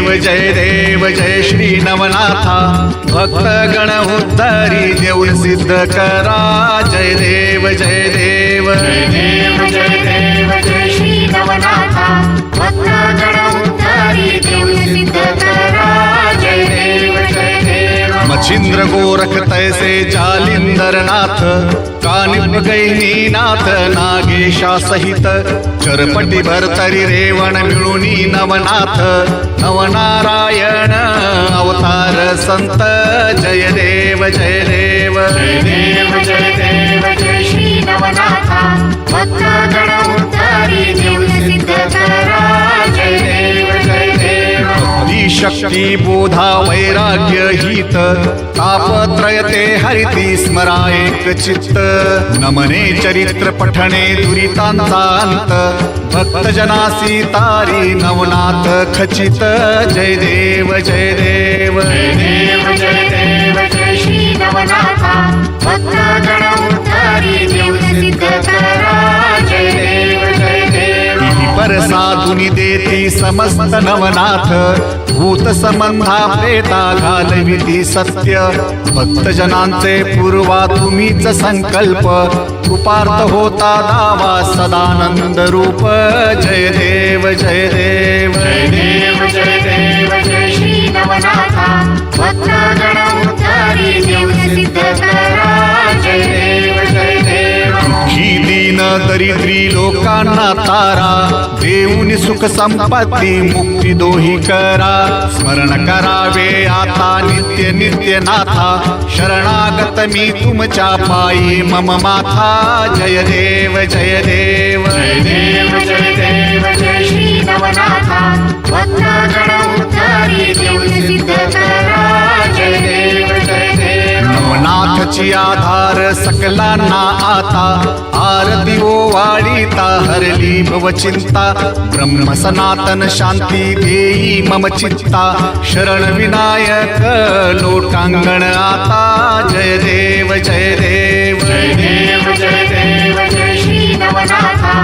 देव जय देव जय श्री नवनाथा. भक्त गण उद्धारी देऊळ सिद्ध करा. जय देव जय देव. जय देव. शिंद्र गोरख तैसे जालिंदर नाथ कानिप गैनी नाथ नागेशा सहित चरपटी भरतरी रेवण मिळुनी नवनाथ नवनारायण अवतार संत जय देव जय देव। जय देव जय देव जय श्री नवनाथ शक्ती बोधा वैराग्य हित तापत्रय ते हरिती स्मरा एक चित्त नमने चरित्र पठणे दुरितांचा अंत भक्त जनासी तारी नवनाथ खचित जय देव जय देव जय देव जय देव। देव साधुनी देती समस्त नवनाथ भूत संबंधा प्रेता घालविती सत्य. भक्तजनांचे पूर्वा तुम्हीच संकल्प कृपार्थ होता दावा सदानंद रूप. जय देव जय देव. जय देव जय देव दरिद्री लोकांना तारा देऊन सुख संपत्ती मुक्ती दोही करा. स्मरण करावे आता नित्य नित्य नाथा. शरणागत मी तुमच्या पायी मम माथा. जय देव जय देव. जय देव. नवनाथची आधार सकलांना आता. आरती ओ वाढीता हरली भव चिंता. ब्रह्म सनातन शांती देई मम चित्ता शरण विनायक लोटांगण आता. जय देव जय देव. जय देव जय देव जय श्री नवनाथा.